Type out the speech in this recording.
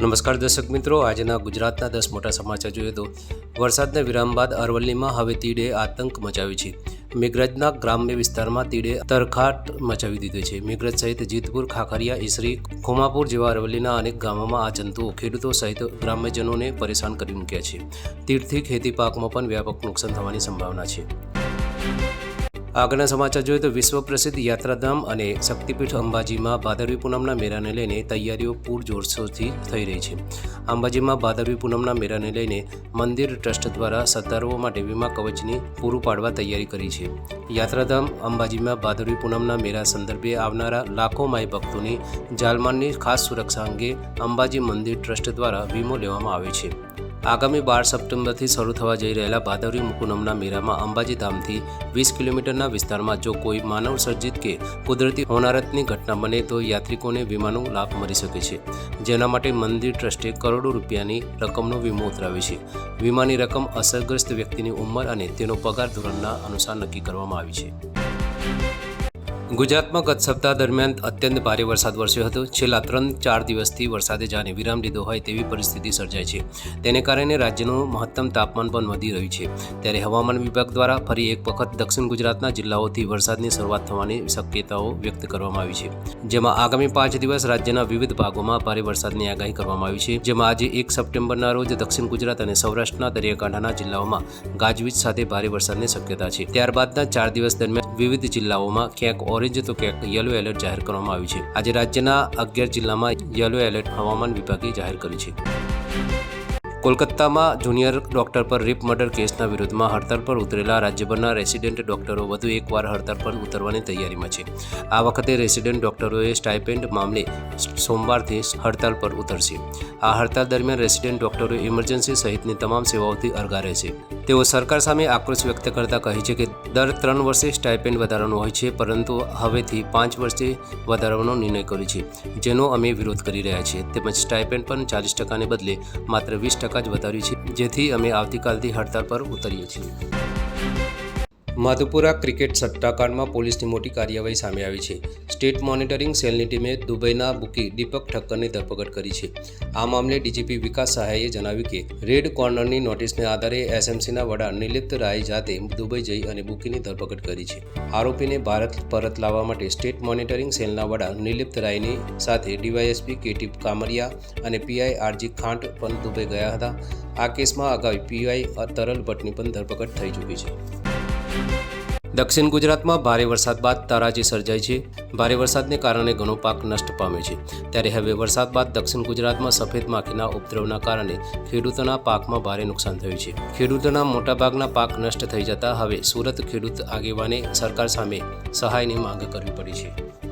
નમસ્કાર દર્શક મિત્રો, આજના ગુજરાતના દસ મોટા સમાચાર જોઈએ તો વરસાદના વિરામ બાદ અરવલ્લીમાં હવે તીડે આતંક મચાવ્યો છે. મેઘરજના ગ્રામ્ય વિસ્તારમાં તીડે તરખાટ મચાવી દીધો છે. મેઘરજ સહિત જીતપુર, ખાખરિયા, ઈસરી, ખોમાપુર જેવા અરવલ્લીના અનેક ગામોમાં આ જંતુઓ ખેડૂતો સહિત ગ્રામ્યજનોને પરેશાન કરી મૂક્યા છે. તીડથી ખેતી પાકમાં પણ વ્યાપક નુકસાન થવાની સંભાવના છે. આગળના સમાચાર જોઈએ તો વિશ્વ પ્રસિદ્ધ યાત્રાધામ અને શક્તિપીઠ અંબાજીમાં ભાદરવી પૂનમના મેળાને લઈને તૈયારીઓ પૂરજોરશોરથી થઈ રહી છે. અંબાજીમાં ભાદરવી પૂનમના મેળાને લઈને મંદિર ટ્રસ્ટ દ્વારા શ્રદ્ધાળુઓ માટે વીમા કવચની પૂરું પાડવા તૈયારી કરી છે. યાત્રાધામ અંબાજીમાં ભાદરવી પૂનમના મેળા સંદર્ભે આવનારા લાખો માય ભક્તોની જાલમાનની ખાસ સુરક્ષા અંગે અંબાજી મંદિર ટ્રસ્ટ દ્વારા વીમો લેવામાં આવે છે. આગામી બાર સપ્ટેમ્બરથી શરૂ થવા જઈ રહેલા ભાદરવી મુકુનમના મેળામાં અંબાજી ધામથી વીસ કિલોમીટરના વિસ્તારમાં જો કોઈ માનવ સર્જિત કે કુદરતી હોનારતની ઘટના બને તો યાત્રિકોને વીમાનો લાભ મળી શકે છે. જેના માટે મંદિર ટ્રસ્ટે કરોડો રૂપિયાની રકમનો વીમો ઉતરાવ્યો છે. વીમાની રકમ અસરગ્રસ્ત વ્યક્તિની ઉંમર અને તેનો પગાર ધોરણના અનુસાર નક્કી કરવામાં આવી છે. ગુજરાતમાં ગત સપ્તાહ દરમિયાન અત્યંત ભારે વરસાદ વરસ્યો હતો. છેલ્લા ત્રણ ચાર દિવસથી વરસાદે જાણે વિરામ લીધો હોય તેવી પરિસ્થિતિ સર્જાઈ છે. તેને કારણે રાજ્યનું મહત્તમ તાપમાન પણ વધી રહ્યું છે. ત્યારે હવામાન વિભાગ દ્વારા ફરી એક વખત દક્ષિણ ગુજરાતના જિલ્લાઓથી વરસાદની શરૂઆત થવાની શક્યતાઓ વ્યક્ત કરવામાં આવી છે. જેમાં આગામી પાંચ દિવસ રાજ્યના વિવિધ ભાગોમાં ભારે વરસાદની આગાહી કરવામાં આવી છે. જેમાં આજે એક સપ્ટેમ્બરના રોજ દક્ષિણ ગુજરાત અને સૌરાષ્ટ્રના દરિયાકાંઠાના જિલ્લાઓમાં ગાજવીજ સાથે ભારે વરસાદની શક્યતા છે. ત્યારબાદના ચાર દિવસ દરમિયાન વિવિધ જિલ્લાઓમાં ક્યાંક ઓરેન્જ તો કે યલો એલર્ટ જાહેર કરવામાં આવ્યું છે. આજે રાજ્યના અગિયાર જિલ્લામાં યલો એલર્ટ હવામાન વિભાગે જાહેર કર્યું છે. કોલકાતામાં જુનિયર ડોક્ટર પર રેપ મર્ડર કેસના વિરોધમાં હડતાળ પર ઉતરેલા રાજ્યભરના રેસિડેન્ટ ડોક્ટરો વધુ એકવાર હડતાળ પર ઉતરવાની તૈયારીમાં છે. આ વખતે રેસિડેન્ટ ડોક્ટરોએ સ્ટાઇપેન્ડ મામલે સોમવારથી હડતાલ પર ઉતરશે. આ હડતાલ દરમિયાન રેસિડેન્ટ ડોક્ટરો ઇમરજન્સી સહિતની તમામ સેવાઓથી અરગા રહેશે. તેઓ સરકાર સામે આક્રોશ વ્યક્ત કરતા કહે છે કે દર ત્રણ વર્ષે સ્ટાઇપેન્ડ વધારવાનું હોય છે, પરંતુ હવેથી પાંચ વર્ષે વધારવાનો નિર્ણય કર્યો છે, જેનો અમે વિરોધ કરી રહ્યા છીએ. તેમજ સ્ટાઇપેન્ડ પણ ચાલીસ ટકાને બદલે માત્ર વીસ ટકા જ વધાર્યું છે, જેથી અમે આવતીકાલથી હડતાળ પર ઉતરીએ છીએ. માધુપુરા ક્રિકેટ સટ્ટાકાંડમાં પોલીસની મોટી કાર્યવાહી સામે આવી છે. સ્ટેટ મોનિટરિંગ સેલની ટીમે દુબઈના બુકી દીપક ઠક્કરની ધરપકડ કરી છે. આ મામલે ડીજીપી વિકાસ સહાયે જણાવ્યું કે, રેડ કોર્નરની નોટિસને આધારે એસએમસીના વડા નિલિપ્ત રાય જાતે દુબઈ જઈ અને બુકીની ધરપકડ કરી છે. આરોપીને ભારત પરત લાવવા માટે સ્ટેટ મોનિટરિંગ સેલના વડા નિલિપ્ત રાયની સાથે ડીવાયએસપી કેટી કામરિયા અને પીઆઈ આરજી ખાંટ પણ દુબઈ ગયા હતા. આ કેસમાં અગાઉ પીઆઈ તરલ ભટ્ટની પણ ધરપકડ થઈ ચૂકી છે. દક્ષિણ ગુજરાતમાં ભારે વરસાદ બાદ તારાજી સર્જાઈ છે. ભારે વરસાદને કારણે ઘણો પાક નષ્ટ પામ્યો છે. ત્યારે હવે વરસાદ બાદ દક્ષિણ ગુજરાતમાં સફેદ માખીના ઉપદ્રવના કારણે ખેડૂતોના પાકમાં ભારે નુકસાન થયું છે. ખેડૂતોના મોટાભાગના પાક નષ્ટ થઈ જતા હવે સુરત ખેડૂત આગેવાને સરકાર સામે સહાયની માંગ કરવી પડી છે.